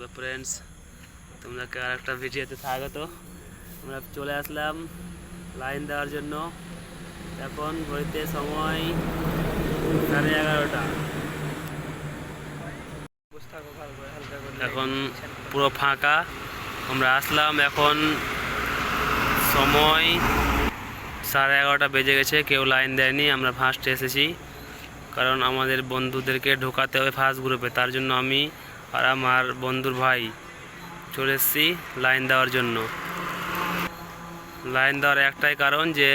Hello friends তোমরাকে আর একটা ভিডিওতে স্বাগত। আমরা চলে আসলাম লাইন দেওয়ার জন্য। এখন ঘড়িতে সময় সাড়ে এগারোটা। এখন পুরো ফাঁকা। আমরা আসলাম, এখন সময় সাড়ে এগারোটা বেজে গেছে, কেউ লাইন দেয়নি, আমরা ফার্স্ট এসেছি। কারণ আমাদের বন্ধুদেরকে ঢোকাতে হবে ফার্স্ট গ্রুপে তার জন্য আমি আর আমার বন্ধুর ভাই চলে এসেছি লাইন দেওয়ার জন্য। লাইন দেওয়ার একটাই কারণ যে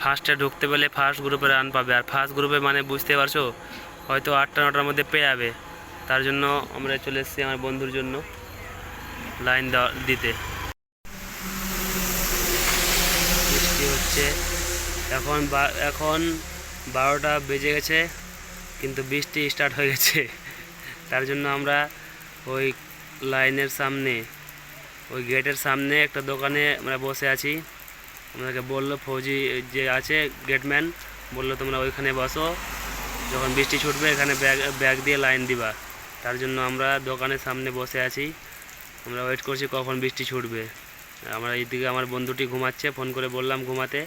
ফার্স্টে ঢুকতে পেলে ফার্স্ট গ্রুপে রান পাবে। আর ফার্স্ট গ্রুপে মানে বুঝতে পারছ? হয়তো আটটা, নটার মধ্যে পেয়ে যাবে। তার জন্য আমরা চলে এসেছি আমার বন্ধুর জন্য লাইন দেওয়া, দিতে। বৃষ্টি হচ্ছে। এখন এখন বারোটা বেজে গেছে, কিন্তু বৃষ্টি স্টার্ট হয়ে গেছে। তার জন্য আমরা ওই লাইনের সামনে, ওই গেটের সামনে একটা দোকানে আমরা বসে আছি। আমাদেরকে বলল, ফৌজি যে আছে, গেটম্যান, বলল, তোমরা ওইখানে বসো। যখন বৃষ্টি ছুটবে, এখানে ব্যাগ ব্যাগ দিয়ে লাইন দিবা। তার জন্য আমরা দোকানের সামনে বসে আছি। আমরা ওয়েট করছি কখন বৃষ্টি ছুটবে। আমরা এইদিকে আমার বন্ধুটি ঘুমাচ্ছে, ফোন করে বললাম, ঘুমাতে।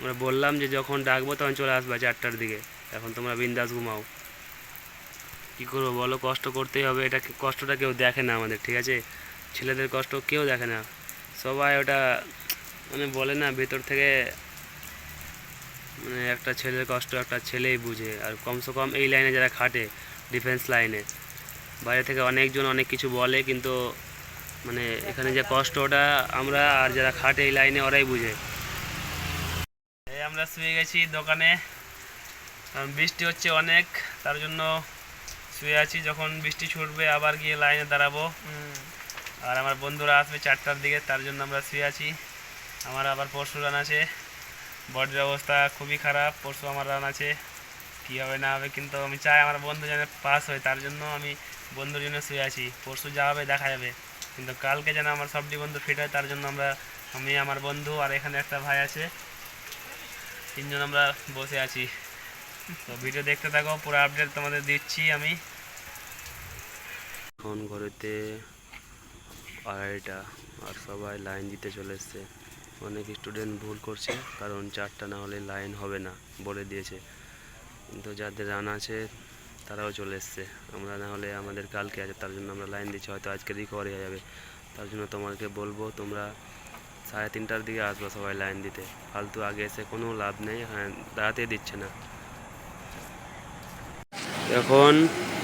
আমরা বললাম যে, যখন ডাকবো, তখন চলে আসবা চারটার দিকে। এখন তোমরা বিন্দাস ঘুমাও। কী করব বলো? কষ্ট করতেই হবে। এটা কষ্টটা কেউ দেখে না আমাদের, ঠিক আছে? ছেলেদের কষ্ট কেউ দেখে না। সবাই ওটা মানে বলে না, ভেতর থেকে মানে একটা ছেলের কষ্ট একটা ছেলেই বুঝে। আর কমসে কম এই লাইনে যারা খাটে ডিফেন্স লাইনে, বাইরে থেকে অনেকজন অনেক কিছু বলে, কিন্তু মানে এখানে যে কষ্টটা আমরা আর যারা খাটে এই লাইনে ওরাই বুঝে। আমরা শুয়ে গেছি দোকানে। বৃষ্টি হচ্ছে অনেক, তার জন্য শুয়ে আছি যখন বৃষ্টি ছুটবে আবার গিয়ে লাইনে দাঁড়াবো। আর আমার বন্ধুরা আসবে চারটার দিকে তার জন্য আমরা শুয়ে আছি। আমার আবার পরশু রান আছে। বডির অবস্থা খুবই খারাপ পরশু আমার রান আছে। কী হবে না হবে কিন্তু আমি চাই আমার বন্ধু যেন পাস হয় তার জন্য আমি বন্ধুর জন্য শুয়ে আছি। পরশু যা হবে দেখা যাবে। কিন্তু কালকে যেন আমার সবটি বন্ধু ফিট হয় তার জন্য আমরা আমি আমার বন্ধু আর এখানে একটা ভাই আছে। তিনজন আমরা বসে আছি। তো ভিডিও দেখতে থাকো পুরো আপডেট তোমাদের দিচ্ছি আমি। ফোন ঘরেতে আড়াইটা আর সবাই লাইন দিতে চলে এসছে। অনেক স্টুডেন্ট ভুল করছে, কারণ চারটা না হলে লাইন হবে না বলে দিয়েছে। কিন্তু যাদের রান আছে, তারাও চলে এসছে। আমরা না হলে আমাদের কালকে আছে, তার জন্য আমরা লাইন দিচ্ছি, হয়তো আজকে রিকভারি হয়ে যাবে। তার জন্য তোমাকে বলব, তোমরা সাড়ে তিনটার দিকে আসব সবাই লাইন দিতে। ফালতু আগে এসে কোনো লাভ নেই হ্যাঁ দাঁড়াতেই দিচ্ছে না। এখন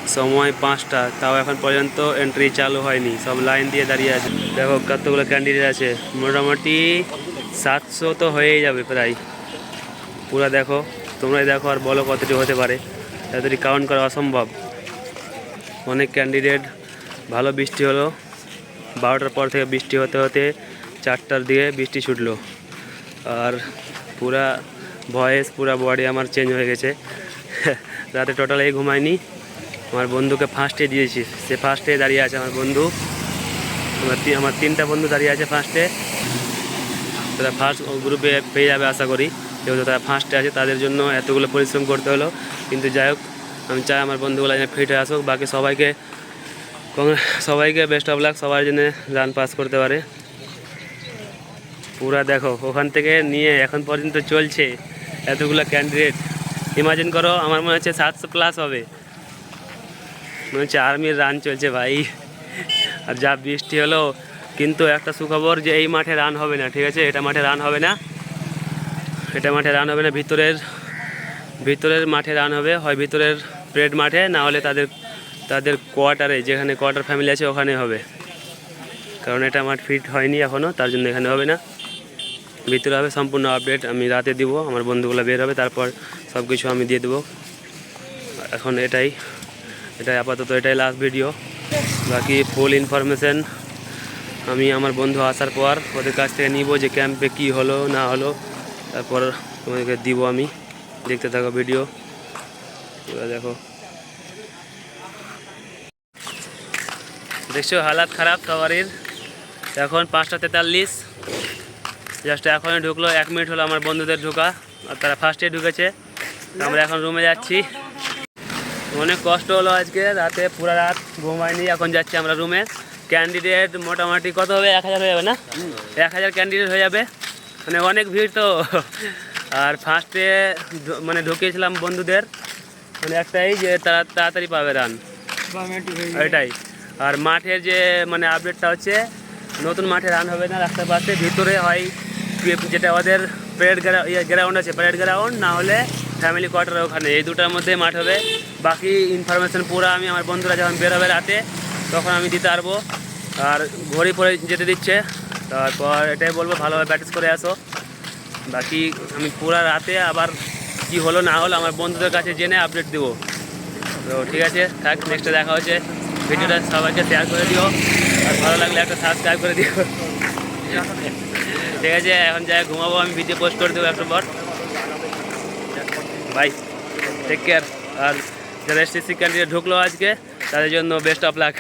সময় পাঁচটা, তাও এখন পর্যন্ত এন্ট্রি চালু হয়নি। সব লাইন দিয়ে দাঁড়িয়ে আছে। দেখো, কতগুলো ক্যান্ডিডেট আছে। মোটামুটি সাতশো তো হয়েই যাবে প্রায়। পুরো দেখো, তোমরাই দেখো আর বলো কতটি হতে পারে। তাড়াতাড়ি কাউন্ট করা অসম্ভব। অনেক ক্যান্ডিডেট ভালো বৃষ্টি হলো। বারোটার পর থেকে বৃষ্টি হতে হতে চারটার দিকে বৃষ্টি ছুটলো। আর পুরা ভয়েস পুরা বডি আমার চেঞ্জ হয়ে গেছে। রাতে টোটালি ঘুমায়নি। আমার বন্ধুকে ফার্স্টে দিয়েছি। সে ফার্স্টে দাঁড়িয়ে আছে আমার বন্ধু। আমার আমার তিনটা বন্ধু দাঁড়িয়ে আছে ফার্স্টে তারা ফার্স্ট গ্রুপে পেয়ে যাবে আশা করি। যেহেতু তারা ফার্স্টে আছে, তাদের জন্য এতগুলো পরিশ্রম করতে হলো। কিন্তু যাই হোক, আমি চাই আমার বন্ধুগুলো যেন ফিট হয়ে আসুক। বাকি সবাইকে সবাইকে বেস্ট অফ লাক সবার জন্য রান পাস করতে পারে। পুরা দেখো, ওখান থেকে নিয়ে এখন পর্যন্ত চলছে এতগুলো ক্যান্ডিডেট ইমাজিন করো, আমার মনে হচ্ছে সাতশো প্লাস হবে। মনে হচ্ছে আর্মির রান চলছে ভাই। আর যা বৃষ্টি হলো, কিন্তু একটা সুখবর যে এই মাঠে রান হবে না, ঠিক আছে? এটা মাঠে রান হবে না। এটা মাঠে রান হবে না, ভিতরের ভিতরের মাঠে রান হবে। হয় ভিতরের প্রেড মাঠে, না হলে তাদের তাদের কোয়ার্টারে যেখানে কোয়ার্টার ফ্যামিলি আছে, ওখানে হবে। কারণ এটা মাঠ ফিট হয়নি এখনও তার জন্য এখানে হবে না। ভিতরে হবে সম্পূর্ণ আপডেট আমি রাতে দিব, আমার বন্ধুগুলো বের হবে, তারপর সব কিছু আমি দিয়ে দেবো। এখন এটাই। এটাই আপাতত এটাই লাস্ট ভিডিও বাকি ফুল ইনফরমেশন আমি আমার বন্ধু আসার পর ওদের কাছ থেকে নিব যে ক্যাম্পে কি হলো, না হলো। তারপর তোমাদেরকে দিব আমি। দেখতে থাকো ভিডিও দেখো। দেখছ, হালাত খারাপ সবারই। এখন পাঁচটা তেতাল্লিশ। জাস্ট এখনই ঢুকলো, এক মিনিট হলো আমার বন্ধুদের ঢোকা। আর তারা ফার্স্টে ঢুকেছে। আমরা এখন রুমে যাচ্ছি। অনেক কষ্ট হলো আজকে, রাতে পুরো রাত ঘুমাইনি, এখন যাচ্ছি আমরা রুমে ক্যান্ডিডেট মোটামুটি কত হবে? এক হাজার হয়ে যাবে না? এক হাজার ক্যান্ডিডেট হয়ে যাবে। মানে অনেক ভিড় তো। আর ফার্স্টে মানে ঢুকিয়েছিলাম বন্ধুদের। মানে একটাই যে তারা তাড়াতাড়ি পাবে রান এটাই আর মাঠের যে মানে আপডেটটা হচ্ছে, নতুন মাঠে রান হবে না রাস্তার পাশে, ভিতরে হয় যেটা ওদের প্যারেড গ্রাউন্ড আছে প্যারেড গ্রাউন্ড না হলে ফ্যামিলি কোয়ার্টার ওখানে। এই দুটার মধ্যে মাঠ হবে। বাকি ইনফরমেশন পুরো আমি আমার বন্ধুরা যখন বেরোবে রাতে, তখন আমি দিতে পারব। আর ঘড়ি পরে যেতে দিচ্ছে। তারপর এটাই বলব, ভালোভাবে প্র্যাকটিস করে আসো। বাকি আমি পুরা রাতে আবার কি হলো না হলো আমার বন্ধুদের কাছে জেনে আপডেট দেবো। তো ঠিক আছে, থাক নেক্সটে দেখা হচ্ছে। ভিডিওটা সবাইকে শেয়ার করে দিও। আর ভালো লাগলে একটা সাবস্ক্রাইব করে দিও। ঠিক আছে, এখন যাই ঘুমাবো, আমি ভিডিও পোস্ট করে দেবো একটু পর। বাই টেক কেয়ার আর যারা এসটিসি ক্যান্ডিডেট ঢুকলো আজকে। তাদের জন্য বেস্ট অফ লাক